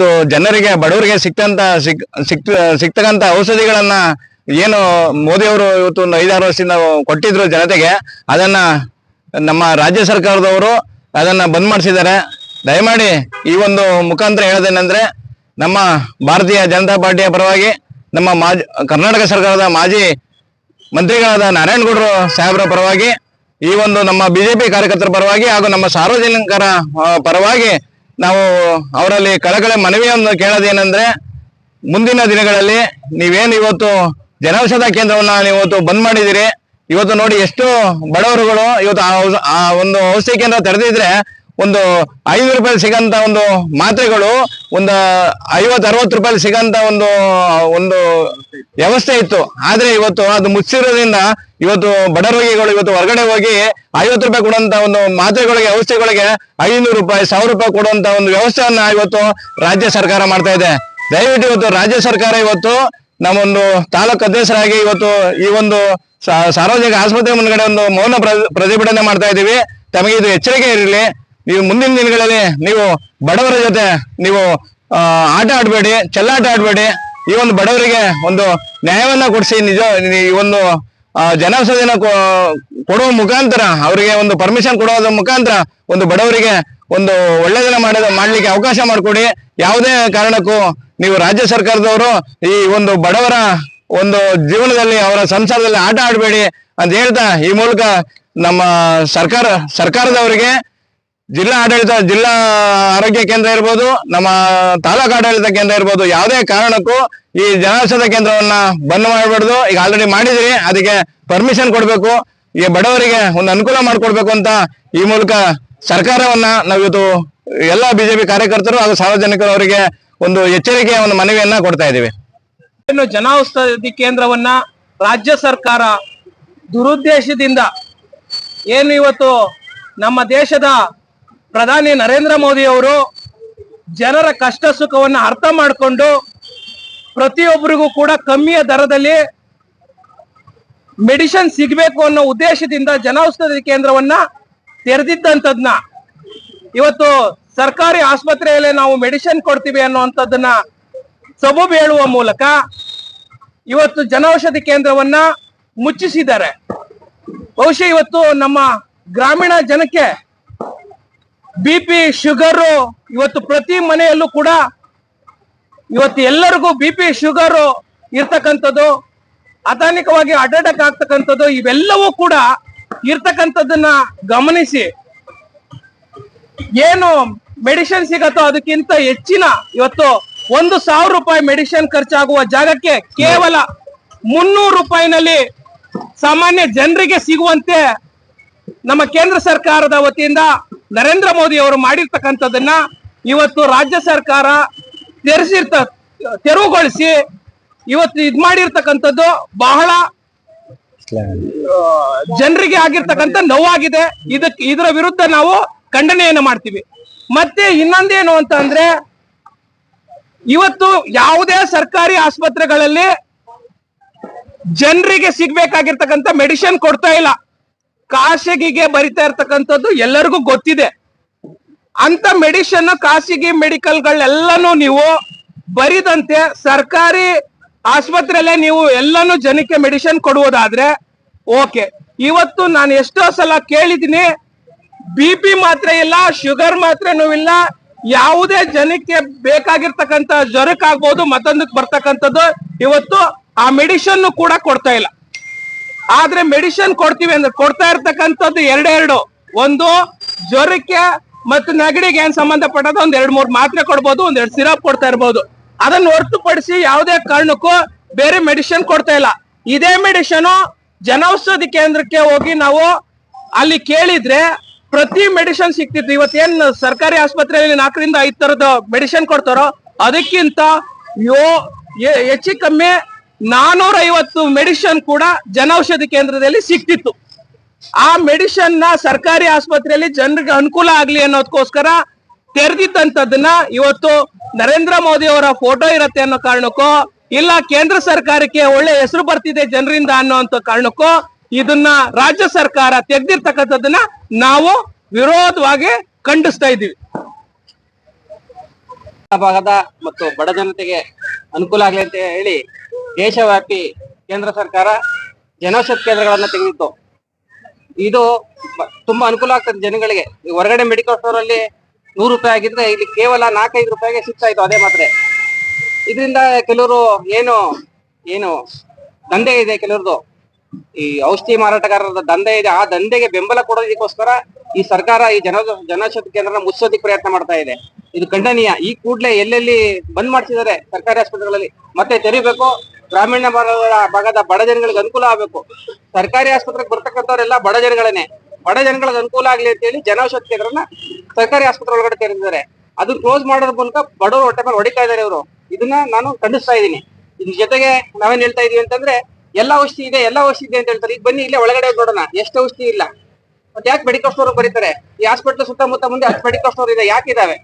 ಇವತ್ತು ಜನರಿಗೆ, ಬಡವರಿಗೆ ಸಿಕ್ತಂತ ಸಿಕ್ ಸಿಕ್ ಸಿಗ್ತಕ್ಕಂತ ಔಷಧಿಗಳನ್ನ ಏನು ಮೋದಿ ಅವರು ಇವತ್ತು ಒಂದು ಐದಾರು ವರ್ಷದಿಂದ ಕೊಟ್ಟಿದ್ರು ಜನತೆಗೆ, ಅದನ್ನ ನಮ್ಮ ರಾಜ್ಯ ಸರ್ಕಾರದವರು ಅದನ್ನ ಬಂದ್ ಮಾಡಿಸಿದ್ದಾರೆ. ದಯಮಾಡಿ ಈ ಒಂದು ಮುಖಾಂತರ ಹೇಳೋದೇನೆಂದ್ರೆ, ನಮ್ಮ ಭಾರತೀಯ ಜನತಾ ಪಾರ್ಟಿಯ ಪರವಾಗಿ ನಮ್ಮ ಮಾಜಿ, ಕರ್ನಾಟಕ ಸರ್ಕಾರದ ಮಾಜಿ ಮಂತ್ರಿಗಳಾದ ನಾರಾಯಣಗೌಡರು ಸಾಹೇಬರ ಪರವಾಗಿ, ಈ ಒಂದು ನಮ್ಮ ಬಿಜೆಪಿ ಕಾರ್ಯಕರ್ತರ ಪರವಾಗಿ ಹಾಗೂ ನಮ್ಮ ಸಾರ್ವಜನಿಕರ ಪರವಾಗಿ ನಾವು ಅವರಲ್ಲಿ ಕಳಕಳೆ ಮನವಿಯನ್ನು ಕೇಳೋದೇನೆಂದ್ರೆ, ಮುಂದಿನ ದಿನಗಳಲ್ಲಿ ನೀವೇನು ಇವತ್ತು ಜನೌಷಧ ಕೇಂದ್ರವನ್ನ ಇವತ್ತು ಬಂದ್ ಮಾಡಿದಿರಿ ಇವತ್ತು ನೋಡಿ ಎಷ್ಟು ಬಡವರುಗಳು ಇವತ್ತು ಆ ಒಂದು ಔಷಧಿ ಕೇಂದ್ರ ತೆರೆದಿದ್ರೆ ಒಂದು ಐದು ರೂಪಾಯಿ ಸಿಗಂತ ಒಂದು ಮಾತ್ರೆಗಳು, ಒಂದು ಐವತ್ತು, ಅರವತ್ತು ರೂಪಾಯಿ ಸಿಗಂತ ಒಂದು ಒಂದು ವ್ಯವಸ್ಥೆ ಇತ್ತು. ಆದ್ರೆ ಇವತ್ತು ಅದು ಮುಚ್ಚಿರೋದ್ರಿಂದ ಇವತ್ತು ಬಡ ರೋಗಿಗಳು ಇವತ್ತು ಹೊರಗಡೆ ಹೋಗಿ ಐವತ್ತು ರೂಪಾಯಿ ಕೊಡುವಂತ ಒಂದು ಮಾತ್ರೆಗಳಿಗೆ, ಔಷಧಿಗಳಿಗೆ ಐನೂರು ರೂಪಾಯಿ, ಸಾವಿರ ರೂಪಾಯಿ ಕೊಡುವಂತ ಒಂದು ವ್ಯವಸ್ಥೆಯನ್ನ ಇವತ್ತು ರಾಜ್ಯ ಸರ್ಕಾರ ಮಾಡ್ತಾ ಇದೆ. ದಯವಿಟ್ಟು ಇವತ್ತು ರಾಜ್ಯ ಸರ್ಕಾರ ಇವತ್ತು ನಮ್ಮೊಂದು ತಾಲೂಕು ಅಧ್ಯಕ್ಷರಾಗಿ ಇವತ್ತು ಈ ಒಂದು ಸಾರ್ವಜನಿಕ ಆಸ್ಪತ್ರೆ ಮುಂದ್ಗಡೆ ಒಂದು ಮೌನ ಪ್ರ- ಪ್ರತಿಭಟನೆ ಮಾಡ್ತಾ ಇದ್ದೀವಿ. ತಮಗೆ ಇದು ಎಚ್ಚರಿಕೆ ಇರಲಿ. ನೀವು ಮುಂದಿನ ದಿನಗಳಲ್ಲಿ ನೀವು ಬಡವರ ಜೊತೆ ನೀವು ಆಟ ಆಡಬೇಡಿ, ಚೆಲ್ಲಾಟ ಆಡಬೇಡಿ. ಈ ಒಂದು ಬಡವರಿಗೆ ಒಂದು ನ್ಯಾಯವನ್ನ ಕೊಡಿಸಿ, ನಿಜ, ಈ ಒಂದು ಜನೌಷಧಿನ ಕೊಡುವ ಮುಖಾಂತರ, ಅವರಿಗೆ ಒಂದು ಪರ್ಮಿಷನ್ ಕೊಡೋದ್ರ ಮುಖಾಂತರ ಒಂದು ಬಡವರಿಗೆ ಒಂದು ಒಳ್ಳೆಯದನ್ನು ಮಾಡೋದ, ಮಾಡ್ಲಿಕ್ಕೆ ಅವಕಾಶ ಮಾಡಿಕೊಡಿ. ಯಾವುದೇ ಕಾರಣಕ್ಕೂ ನೀವು ರಾಜ್ಯ ಸರ್ಕಾರದವರು ಈ ಒಂದು ಬಡವರ ಒಂದು ಜೀವನದಲ್ಲಿ, ಅವರ ಸಂಸಾರದಲ್ಲಿ ಆಟ ಆಡಬೇಡಿ ಅಂತ ಹೇಳ್ತಾ, ಈ ಮೂಲಕ ನಮ್ಮ ಸರ್ಕಾರ, ಸರ್ಕಾರದವರಿಗೆ ಜಿಲ್ಲಾ ಆಡಳಿತ, ಜಿಲ್ಲಾ ಆರೋಗ್ಯ ಕೇಂದ್ರ ಇರ್ಬೋದು, ನಮ್ಮ ತಾಲೂಕು ಆಡಳಿತ ಕೇಂದ್ರ ಇರ್ಬೋದು, ಯಾವುದೇ ಕಾರಣಕ್ಕೂ ಈ ಜನೌಷಧ ಕೇಂದ್ರವನ್ನ ಬಂದ್ ಮಾಡಬಾರ್ದು. ಈಗ ಆಲ್ರೆಡಿ ಮಾಡಿದಿರಿ, ಅದಕ್ಕೆ ಪರ್ಮಿಷನ್ ಕೊಡಬೇಕು. ಈ ಬಡವರಿಗೆ ಒಂದು ಅನುಕೂಲ ಮಾಡಿಕೊಡ್ಬೇಕು ಅಂತ ಈ ಮೂಲಕ ಸರ್ಕಾರವನ್ನ ನಾವು ಇವತ್ತು ಎಲ್ಲ ಬಿಜೆಪಿ ಕಾರ್ಯಕರ್ತರು ಹಾಗೂ ಸಾರ್ವಜನಿಕರವರಿಗೆ ಒಂದು ಎಚ್ಚರಿಕೆಯ ಒಂದು ಮನವಿಯನ್ನ ಕೊಡ್ತಾ ಇದ್ದೀವಿ. ಇನ್ನು ಜನೌಷಧಿ ಕೇಂದ್ರವನ್ನ ರಾಜ್ಯ ಸರ್ಕಾರ ದುರುದ್ದೇಶದಿಂದ ಏನು ಇವತ್ತು ನಮ್ಮ ದೇಶದ ಪ್ರಧಾನಿ ನರೇಂದ್ರ ಮೋದಿ ಅವರು ಜನರ ಕಷ್ಟ ಸುಖವನ್ನು ಅರ್ಥ ಮಾಡಿಕೊಂಡು ಪ್ರತಿಯೊಬ್ಬರಿಗೂ ಕೂಡ ಕಮ್ಮಿಯ ದರದಲ್ಲಿ ಮೆಡಿಸಿನ್ ಸಿಗಬೇಕು ಅನ್ನೋ ಉದ್ದೇಶದಿಂದ ಜನೌಷಧಿ ಕೇಂದ್ರವನ್ನ ತೆರೆದಿದ್ದಂಥದ್ನ, ಇವತ್ತು ಸರ್ಕಾರಿ ಆಸ್ಪತ್ರೆಯಲ್ಲೇ ನಾವು ಮೆಡಿಸಿನ್ ಕೊಡ್ತೀವಿ ಅನ್ನುವಂಥದ್ದನ್ನ ಸಬೂಬು ಹೇಳುವ ಮೂಲಕ ಇವತ್ತು ಜನೌಷಧಿ ಕೇಂದ್ರವನ್ನ ಮುಚ್ಚಿಸಿದ್ದಾರೆ. ಬಹುಶಃ ಇವತ್ತು ನಮ್ಮ ಗ್ರಾಮೀಣ ಜನಕ್ಕೆ ಬಿ ಪಿ ಶುಗರು ಇವತ್ತು ಪ್ರತಿ ಮನೆಯಲ್ಲೂ ಕೂಡ ಇವತ್ತು ಎಲ್ಲರಿಗೂ ಬಿ ಪಿ ಶುಗರು ಇರ್ತಕ್ಕಂಥದ್ದು ಅತಾನಿಕವಾಗಿ ಅಟ್ಯಾಕ್ ಆಗ್ತಕ್ಕಂಥದ್ದು, ಇವೆಲ್ಲವೂ ಕೂಡ ಇರ್ತಕ್ಕಂಥದ್ದನ್ನ ಗಮನಿಸಿ. ಏನು ಮೆಡಿಸಿನ್ ಸಿಗತ್ತೋ ಅದಕ್ಕಿಂತ ಹೆಚ್ಚಿನ ಇವತ್ತು ಒಂದು ಸಾವಿರ ರೂಪಾಯಿ ಮೆಡಿಸಿನ್ ಖರ್ಚಾಗುವ ಜಾಗಕ್ಕೆ ಕೇವಲ ಮುನ್ನೂರು ರೂಪಾಯಿನಲ್ಲಿ ಸಾಮಾನ್ಯ ಜನರಿಗೆ ಸಿಗುವಂತೆ ನಮ್ಮ ಕೇಂದ್ರ ಸರ್ಕಾರದ ವತಿಯಿಂದ ನರೇಂದ್ರ ಮೋದಿ ಅವರು ಮಾಡಿರ್ತಕ್ಕಂಥದ್ದನ್ನ ಇವತ್ತು ರಾಜ್ಯ ಸರ್ಕಾರ ತೆರೆಸಿರ್ತ, ತೆರವುಗೊಳಿಸಿ ಇವತ್ತು ಇದ್ ಮಾಡಿರ್ತಕ್ಕಂಥದ್ದು ಬಹಳ ಜನರಿಗೆ ಆಗಿರ್ತಕ್ಕಂಥ ನೋವಾಗಿದೆ. ಇದಕ್ಕೆ ಇದರ ವಿರುದ್ಧ ನಾವು ಖಂಡನೆಯನ್ನು ಮಾಡ್ತೀವಿ. ಮತ್ತೆ ಇನ್ನೊಂದೇನು ಅಂತ ಅಂದ್ರೆ, ಇವತ್ತು ಯಾವುದೇ ಸರ್ಕಾರಿ ಆಸ್ಪತ್ರೆಗಳಲ್ಲಿ ಜನರಿಗೆ ಸಿಗ್ಬೇಕಾಗಿರ್ತಕ್ಕಂಥ ಮೆಡಿಸಿನ್ ಕೊಡ್ತಾ ಇಲ್ಲ. ಖಾಸಗಿಗೆ ಬರಿತಾ ಇರ್ತಕ್ಕಂಥದ್ದು ಎಲ್ಲರಿಗೂ ಗೊತ್ತಿದೆ. ಅಂತ ಮೆಡಿಸಿನ್ ಖಾಸಗಿ ಮೆಡಿಕಲ್ಗಳೆಲ್ಲನೂ ನೀವು ಬರಿದಂತೆ ಸರ್ಕಾರಿ ಆಸ್ಪತ್ರೆಯಲ್ಲೇ ನೀವು ಎಲ್ಲಾನು ಜನಕ್ಕೆ ಮೆಡಿಷನ್ ಕೊಡುವುದಾದ್ರೆ ಓಕೆ. ಇವತ್ತು ನಾನು ಎಷ್ಟೋ ಸಲ ಕೇಳಿದ್ದೀನಿ ಬಿ ಪಿ ಮಾತ್ರ ಇಲ್ಲ ಶುಗರ್ ಮಾತ್ರ ಇಲ್ಲ, ಯಾವುದೇ ಜನಕ್ಕೆ ಬೇಕಾಗಿರ್ತಕ್ಕಂಥ ಜ್ವರಕ್ಕಾಗ್ಬೋದು ಮತ್ತೊಂದಕ್ಕೆ ಬರ್ತಕ್ಕಂಥದ್ದು, ಇವತ್ತು ಆ ಮೆಡಿಸಿನ್ ಕೂಡ ಕೊಡ್ತಾ ಇಲ್ಲ. ಆದ್ರೆ ಮೆಡಿಸಿನ್ ಕೊಡ್ತೀವಿ ಅಂದ್ರೆ ಕೊಡ್ತಾ ಇರ್ತಕ್ಕಂಥದ್ದು ಎರಡೆರಡು. ಒಂದು ಜ್ವರಕ್ಕೆ ಮತ್ತು ನೆಗಡಿಗೆ ಏನ್ ಸಂಬಂಧಪಟ್ಟದ ಒಂದ್ ಎರಡ್ ಮೂರು ಮಾತ್ರೆ ಕೊಡ್ಬೋದು, ಒಂದ್ ಎರಡು ಸಿರಪ್ ಕೊಡ್ತಾ ಇರ್ಬೋದು. ಅದನ್ನ ಹೊರತುಪಡಿಸಿ ಯಾವುದೇ ಕಾರಣಕ್ಕೂ ಬೇರೆ ಮೆಡಿಸಿನ್ ಕೊಡ್ತಾ ಇಲ್ಲ. ಇದೇ ಮೆಡಿಸಿನ್ ಜನೌಷಧಿ ಕೇಂದ್ರಕ್ಕೆ ಹೋಗಿ ನಾವು ಅಲ್ಲಿ ಕೇಳಿದ್ರೆ ಪ್ರತಿ ಮೆಡಿಸಿನ್ ಸಿಕ್ತಿತ್ತು ಇವತ್ತೇನ್ ಸರ್ಕಾರಿ ಆಸ್ಪತ್ರೆಯಲ್ಲಿ ನಾಲ್ಕರಿಂದ ಐದು ತರದ ಮೆಡಿಸಿನ್ ಕೊಡ್ತಾರೋ, ಅದಕ್ಕಿಂತ ಯೋ ಹೆಚ್ಚು ಕಮ್ಮಿ ನಾನೂರ ಐವತ್ತು ಮೆಡಿಷನ್ ಕೂಡ ಜನೌಷಧಿ ಕೇಂದ್ರದಲ್ಲಿ ಸಿಕ್ತಿತ್ತು. ಆ ಮೆಡಿಷನ್ನ ಸರ್ಕಾರಿ ಆಸ್ಪತ್ರೆಯಲ್ಲಿ ಜನರಿಗೆ ಅನುಕೂಲ ಆಗ್ಲಿ ಅನ್ನೋದಕ್ಕೋಸ್ಕರ ತೆರೆದಿದ್ದಂಥದ್ದನ್ನ ಇವತ್ತು ನರೇಂದ್ರ ಮೋದಿ ಅವರ ಫೋಟೋ ಇರತ್ತೆ ಅನ್ನೋ ಕಾರಣಕ್ಕೂ, ಇಲ್ಲ ಕೇಂದ್ರ ಸರ್ಕಾರಕ್ಕೆ ಒಳ್ಳೆ ಹೆಸರು ಬರ್ತಿದೆ ಜನರಿಂದ ಅನ್ನೋಂತ ಕಾರಣಕ್ಕೂ, ಇದನ್ನ ರಾಜ್ಯ ಸರ್ಕಾರ ತೆಗ್ದಿರ್ತಕ್ಕಂಥದ್ದನ್ನ ನಾವು ವಿರೋಧವಾಗಿ ಖಂಡಿಸ್ತಾ ಇದ್ದೀವಿ. ಭಾಗದ ಮತ್ತು ಬಡ ಜನತೆಗೆ ಅನುಕೂಲ ಆಗಲಿ ಅಂತ ಹೇಳಿ ದೇಶವ್ಯಾಪಿ ಕೇಂದ್ರ ಸರ್ಕಾರ ಜನೌಷಧಿ ಕೇಂದ್ರಗಳನ್ನ ತೆಗೆದಿತ್ತು. ಇದು ತುಂಬಾ ಅನುಕೂಲ ಆಗ್ತದೆ ಜನಗಳಿಗೆ. ಹೊರಗಡೆ ಮೆಡಿಕಲ್ ಸ್ಟೋರ್ ಅಲ್ಲಿ ನೂರು ರೂಪಾಯಿ ಆಗಿದ್ರೆ ಇಲ್ಲಿ ಕೇವಲ ನಾಲ್ಕೈದು ರೂಪಾಯಿಗೆ ಸಿಗ್ತಾ ಇತ್ತು ಅದೇ ಮಾತ್ರೆ. ಇದರಿಂದ ಕೆಲವರು ಏನು ಏನು ದಂಧೆ ಇದೆ ಕೆಲವ್ರದ್ದು. ಈ ಔಷಧಿ ಮಾರಾಟಗಾರರ ದಂಧೆ ಇದೆ. ಆ ದಂಧೆಗೆ ಬೆಂಬಲ ಕೊಡೋದಕ್ಕೋಸ್ಕರ ಈ ಸರ್ಕಾರ ಈ ಜನ, ಜನೌಷಧಿ ಕೇಂದ್ರ ಮುಚ್ಚೋದಿಕ್ ಪ್ರಯತ್ನ ಮಾಡ್ತಾ ಇದೆ. ಇದು ಖಂಡನೀಯ. ಈ ಕೂಡಲೇ ಎಲ್ಲೆಲ್ಲಿ ಬಂದ್ ಮಾಡ್ತಿದ್ದಾರೆ ಸರ್ಕಾರಿ ಆಸ್ಪತ್ರೆಗಳಲ್ಲಿ ಮತ್ತೆ ತೆರಿಬೇಕು. ಗ್ರಾಮೀಣ ಭಾಗದ ಭಾಗದ ಬಡ ಜನಗಳಿಗೆ ಅನುಕೂಲ ಆಗಬೇಕು. ಸರ್ಕಾರಿ ಆಸ್ಪತ್ರೆಗೆ ಬರ್ತಕ್ಕಂಥವ್ರೆಲ್ಲ ಬಡ ಜನಗಳೇನೆ ಬಡ ಜನಗಳಿಗೆ ಅನುಕೂಲ ಆಗ್ಲಿ ಅಂತ ಹೇಳಿ ಜನೌಷಧಿ ಕೇಂದ್ರನ ಸರ್ಕಾರಿ ಆಸ್ಪತ್ರೆ ಒಳಗಡೆ ತೆರೆದಿದ್ದಾರೆ. ಅದು ಕ್ಲೋಸ್ ಮಾಡೋದ್ರ ಮೂಲಕ ಬಡವರು ಹೊಟ್ಟೆ ಮೇಲೆ ಹೊಡಿತಾ ಇದ್ದಾರೆ ಇವರು. ಇದನ್ನ ನಾನು ಖಂಡಿಸ್ತಾ ಇದ್ದೀನಿ. ಇದ್ರ ಜೊತೆಗೆ ನಾವೇನ್ ಹೇಳ್ತಾ ಇದೀವಿ ಅಂತಂದ್ರೆ ಎಲ್ಲ ಔಷಧಿ ಇದೆ, ಎಲ್ಲ ಔಷಧಿ ಇದೆ ಅಂತ ಹೇಳ್ತಾರೆ. ಈಗ ಬನ್ನಿ ಇಲ್ಲೇ ಒಳಗಡೆ ನೋಡೋಣ. ಎಷ್ಟು ಔಷಧಿ ಇಲ್ಲ. ಮತ್ತೆ ಯಾಕೆ ಮೆಡಿಕಲ್ ಸ್ಟೋರ್ ಬರೀತಾರೆ? ಈ ಹಾಸ್ಪಿಟಲ್ ಸುತ್ತಮುತ್ತ ಮುಂದೆ ಹತ್ತು ಮೆಡಿಕಲ್ ಸ್ಟೋರ್ ಇದೆ ಯಾಕೆ ಇದಾವೆ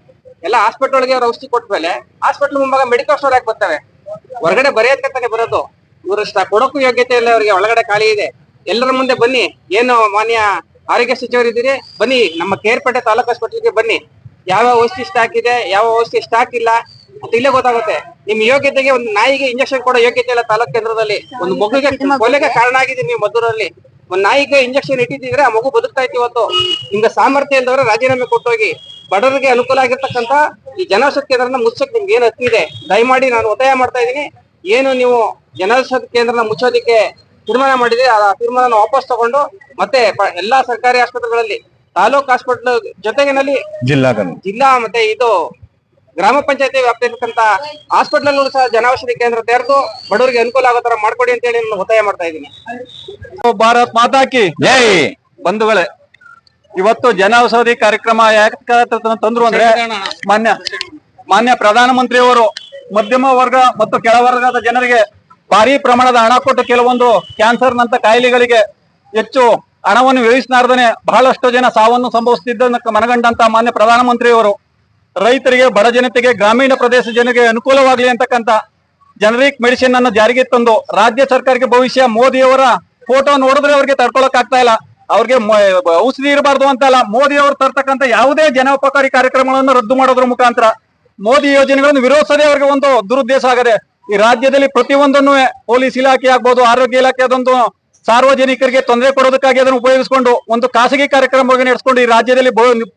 ಎಲ್ಲ ಹಾಸ್ಪಿಟಲ್ ಒಳಗೆ ಅವ್ರ ಔಷಧಿ ಕೊಟ್ಟ ಮೇಲೆ ಹಾಸ್ಪಿಟಲ್ ಮುಂಭಾಗ ಮೆಡಿಕಲ್ ಸ್ಟೋರ್ ಯಾಕೆ ಬರ್ತವೆ? ಹೊರಗಡೆ ಬರೆಯೋದಕ್ಕೆ ಬರೋದು. ಇವರು ಕೊಡಕ್ಕೂ ಯೋಗ್ಯತೆ ಇಲ್ಲ, ಅವರಿಗೆ ಒಳಗಡೆ ಖಾಲಿ ಇದೆ. ಎಲ್ಲರ ಮುಂದೆ ಬನ್ನಿ. ಏನು ಮಾನ್ಯ ಆರೋಗ್ಯ ಸಚಿವರಿದ್ದೀರಿ? ಬನ್ನಿ. ನಮ್ಮ ಕೇರ್ಪೇಟೆ ತಾಲೂಕು ಆಸ್ಪತ್ರೆಗೆ ಬನ್ನಿ. ಯಾವ ಔಷಧಿ ಸ್ಟಾಕ್ ಇದೆ, ಯಾವ ಔಷಧಿ ಸ್ಟಾಕ್ ಇಲ್ಲ ಅಂತ ಇಲ್ಲೇ ಗೊತ್ತಾಗುತ್ತೆ. ನಿಮ್ ಯೋಗ್ಯತೆಗೆ ಒಂದು ನಾಯಿಗೆ ಇಂಜೆಕ್ಷನ್ ಕೊಡೋ ಯೋಗ್ಯತೆ ಇಲ್ಲ ತಾಲೂಕು ಕೇಂದ್ರದಲ್ಲಿ. ಒಂದು ಮಗುಗೆ ಕೊಲೆಗೆ ಕಾರಣ ಆಗಿದೆ ನೀವು ಮದ್ದೂರಲ್ಲಿ. ಒಂದ್ ನಾಯಿಗೆ ಇಂಜೆಕ್ಷನ್ ಇಟ್ಟಿದ್ರೆ ಆ ಮಗು ಬದುಕ್ತಾ ಇತ್ತು ಇವತ್ತು. ನಿಮ್ಗೆ ಸಾಮರ್ಥ್ಯ ಇಲ್ದವ್ರೆ ರಾಜೀನಾಮೆ ಕೊಟ್ಟೋಗಿ ಬಡವರಿಗೆ ಅನುಕೂಲ ಆಗಿರ್ತಕ್ಕಂತ ಈ ಜನೌಷಧಿ ಕೇಂದ್ರನ ಮುಚ್ಚಕ್ ನಿಮ್ಗೆ ಏನ್ ಹತ್ತಿದೆ ದಯಮಾಡಿ ನಾನು ಒತ್ತಾಯ ಮಾಡ್ತಾ ಇದ್ದೀನಿ. ಏನು ನೀವು ಜನೌಷಧಿ ಕೇಂದ್ರನ ಮುಚ್ಚೋದಿಕ್ಕೆ ತೀರ್ಮಾನ ಮಾಡಿದ್ರೆ ಆ ತೀರ್ಮಾನ ವಾಪಸ್ ತಗೊಂಡು ಮತ್ತೆ ಎಲ್ಲಾ ಸರ್ಕಾರಿ ಆಸ್ಪತ್ರೆಗಳಲ್ಲಿ ತಾಲೂಕ್ ಹಾಸ್ಪಿಟಲ್ ಜೊತೆಗಿನಲ್ಲಿ ಜಿಲ್ಲಾ ಜಿಲ್ಲಾ ಮತ್ತೆ ಇದು ಗ್ರಾಮ ಪಂಚಾಯತಿ ವ್ಯಾಪ್ತಿರ್ತಕ್ಕಂತ ಹಾಸ್ಪಿಟಲ್ ಸಹ ಜನೌಷಧಿ ಕೇಂದ್ರ ತೆರೆದು ಬಡವರಿಗೆ ಅನುಕೂಲ ಆಗೋ ತರ ಮಾಡ್ಕೊಡಿ ಅಂತ ಹೇಳಿ ನಾನು ಒತ್ತಾಯ ಮಾಡ್ತಾ ಇದ್ದೀನಿ. ಭಾರತ್ ಮಾತಾಕಿ ಜೈ. ಬಂಧುಗಳೇ ಇವತ್ತು ಜನೌಷಧಿ ಕಾರ್ಯಕ್ರಮ ಯಾಕೆ ತಂದ್ರು ಅಂದ್ರೆ ಮಾನ್ಯ ಮಾನ್ಯ ಪ್ರಧಾನಮಂತ್ರಿಯವರು ಮಧ್ಯಮ ವರ್ಗ ಮತ್ತು ಕೆಳವರ್ಗದ ಜನರಿಗೆ ಭಾರಿ ಪ್ರಮಾಣದ ಹಣ ಕೊಟ್ಟು ಕೆಲವೊಂದು ಕ್ಯಾನ್ಸರ್ ನಂತ ಕಾಯಿಲೆಗಳಿಗೆ ಹೆಚ್ಚು ಹಣವನ್ನು ವ್ಯಯಿಸಲಾರ್ದನೆ ಬಹಳಷ್ಟು ಜನ ಸಾವನ್ನು ಸಂಭವಿಸುತ್ತಿದ್ದ ಮನಗಂಡಂತ ಮಾನ್ಯ ಪ್ರಧಾನಮಂತ್ರಿಯವರು. ರೈತರಿಗೆ, ಬಡ ಜನತೆಗೆ, ಗ್ರಾಮೀಣ ಪ್ರದೇಶ ಜನರಿಗೆ ಅನುಕೂಲವಾಗಲಿ ಅಂತಕ್ಕಂತ ಜನರಿಕ್ ಮೆಡಿಸಿನ್ ಅನ್ನು ಜಾರಿಗೆ ತಂದು ರಾಜ್ಯ ಸರ್ಕಾರಕ್ಕೆ ಭವಿಷ್ಯ, ಮೋದಿಯವರ ಫೋಟೋ ನೋಡಿದ್ರೆ ಅವ್ರಿಗೆ ತಡ್ಕೊಳಕ್ ಆಗ್ತಾ ಇಲ್ಲ. ಅವ್ರಿಗೆ ಔಷಧಿ ಇರಬಾರ್ದು ಅಂತ ಅಲ್ಲ ಮೋದಿ ಅವರು ತರ್ತಕ್ಕಂತ ಯಾವುದೇ ಜನೋಪಕಾರಿ ಕಾರ್ಯಕ್ರಮಗಳನ್ನು ರದ್ದು ಮಾಡೋದ್ರ ಮುಖಾಂತರ ಮೋದಿ ಯೋಜನೆಗಳನ್ನು ವಿರೋಧಿಸದೆ ಅವರಿಗೆ ಒಂದು ದುರುದ್ದೇಶ ಆಗದೆ ಈ ರಾಜ್ಯದಲ್ಲಿ ಪ್ರತಿಯೊಂದನ್ನು ಪೊಲೀಸ್ ಇಲಾಖೆ ಆಗ್ಬೋದು, ಆರೋಗ್ಯ ಇಲಾಖೆ ಅದೊಂದು ಸಾರ್ವಜನಿಕರಿಗೆ ತೊಂದರೆ ಕೊಡೋದಕ್ಕಾಗಿ ಅದನ್ನು ಉಪಯೋಗಿಸಿಕೊಂಡು ಒಂದು ಖಾಸಗಿ ಕಾರ್ಯಕ್ರಮವಾಗಿ ನಡೆಸಿಕೊಂಡು ಈ ರಾಜ್ಯದಲ್ಲಿ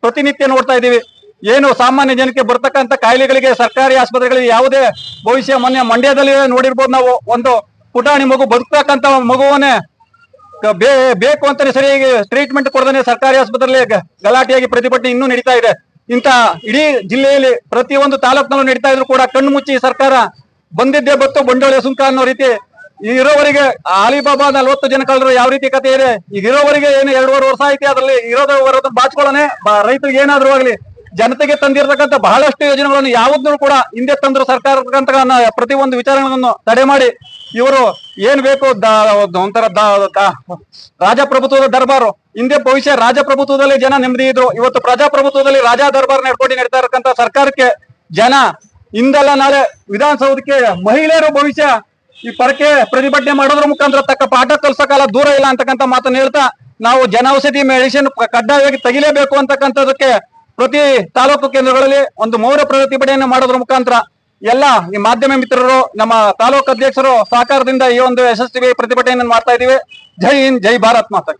ಪ್ರತಿನಿತ್ಯ ನೋಡ್ತಾ ಇದ್ದೀವಿ. ಏನು ಸಾಮಾನ್ಯ ಜನಕ್ಕೆ ಬರ್ತಕ್ಕಂಥ ಕಾಯಿಲೆಗಳಿಗೆ ಸರ್ಕಾರಿ ಆಸ್ಪತ್ರೆಗಳಿಗೆ ಯಾವುದೇ ಭವಿಷ್ಯ ಮೊನ್ನೆ ಮಂಡ್ಯದಲ್ಲಿ ನೋಡಿರ್ಬೋದು ನಾವು. ಒಂದು ಪುಟಾಣಿ ಮಗು ಬದುಕ್ತಕ್ಕಂಥ ಮಗುವನ್ನೇ ಬೇಕು ಅಂತಾನೆ ಸರಿಯಾಗಿ ಟ್ರೀಟ್ಮೆಂಟ್ ಕೊಡದೇ ಸರ್ಕಾರಿ ಆಸ್ಪತ್ರೆಯಲ್ಲಿ ಗಲಾಟೆಯಾಗಿ ಪ್ರತಿಭಟನೆ ಇನ್ನೂ ನಡೀತಾ ಇದೆ. ಇಂತ ಇಡೀ ಜಿಲ್ಲೆಯಲ್ಲಿ ಪ್ರತಿಯೊಂದು ತಾಲೂಕ್ನಲ್ಲೂ ನಡೀತಾ ಇದ್ರು ಕೂಡ ಕಣ್ಣು ಮುಚ್ಚಿ ಸರ್ಕಾರ ಬಂದಿದ್ದೇ ಬತ್ತು ಬಂಡೋಳಿ ಸುಂಕ ಅನ್ನೋ ರೀತಿ ಇರೋವರೆಗೆ ಅಲಿಬಾಬಾ ನಲ್ವತ್ತು ಜನ ಕಳ್ಳರು ಯಾವ ರೀತಿ ಕಥೆ ಇದೆ? ಈಗ ಇರೋವರೆಗೆ ಏನು ಎರಡೂವರೆ ವರ್ಷ ಐತಿ ಅದರಲ್ಲಿ ಇರೋದ್ರ ಬಾಚ್ಕೊಳ್ಳೋನೆ ರೈತರಿಗೆ ಏನಾದ್ರೂ ಆಗ್ಲಿ. ಜನತೆಗೆ ತಂದಿರತಕ್ಕಂತ ಬಹಳಷ್ಟು ಯೋಜನೆಗಳನ್ನು ಯಾವುದನ್ನು ಕೂಡ ಹಿಂದೆ ತಂದ್ರು ಸರ್ಕಾರ ಪ್ರತಿ ಒಂದು ವಿಚಾರಗಳನ್ನು ತಡೆ ಮಾಡಿ ಇವರು ಏನ್ ಬೇಕು ಒಂಥರ ರಾಜಪ್ರಭುತ್ವದ ದರ್ಬಾರು. ಹಿಂದೆ ಭವಿಷ್ಯ ರಾಜಪ್ರಭುತ್ವದಲ್ಲಿ ಜನ ನೆಮ್ಮದಿ ಇದ್ರು. ಇವತ್ತು ಪ್ರಜಾಪ್ರಭುತ್ವದಲ್ಲಿ ರಾಜಾ ದರ್ಬಾರ್ ನಡ್ಕೊಂಡು ನಡೀತಾ ಇರತಕ್ಕಂತ ಸರ್ಕಾರಕ್ಕೆ ಜನ ಇಂದಲ್ಲ ನಾಳೆ ವಿಧಾನಸೌಧಕ್ಕೆ ಮಹಿಳೆಯರು ಭವಿಷ್ಯ ಈ ಪರಕೆ ಪ್ರತಿಭಟನೆ ಮಾಡೋದ್ರ ಮುಖಾಂತರ ತಕ್ಕ ಪಾಠ ಕಲ್ಸೋಕಾಲ ದೂರ ಇಲ್ಲ ಅಂತಕ್ಕಂಥ ಮಾತನ್ನು ಹೇಳ್ತಾ ನಾವು ಜನೌಷಧಿ ಮೆಡಿಸಿನ್ ಕಡ್ಡಾಯವಾಗಿ ತೆಗಿಲೇಬೇಕು ಅಂತಕ್ಕಂಥದಕ್ಕೆ ಪ್ರತಿ ತಾಲೂಕು ಕೇಂದ್ರಗಳಲ್ಲಿ ಒಂದು ಮೌನ ಪ್ರತಿಭಟನೆಯನ್ನು ಮಾಡೋದ್ರ ಮುಖಾಂತರ ಎಲ್ಲ ಈ ಮಾಧ್ಯಮ ಮಿತ್ರರು, ನಮ್ಮ ತಾಲೂಕು ಅಧ್ಯಕ್ಷರು ಸಹಕಾರದಿಂದ ಈ ಒಂದು ಯಶಸ್ವಿ ಪ್ರತಿಭಟನೆಯನ್ನು ಮಾಡ್ತಾ ಇದೀವಿ. ಜೈ ಹಿಂದ್, ಜೈ ಭಾರತ್ ಮಾತಾ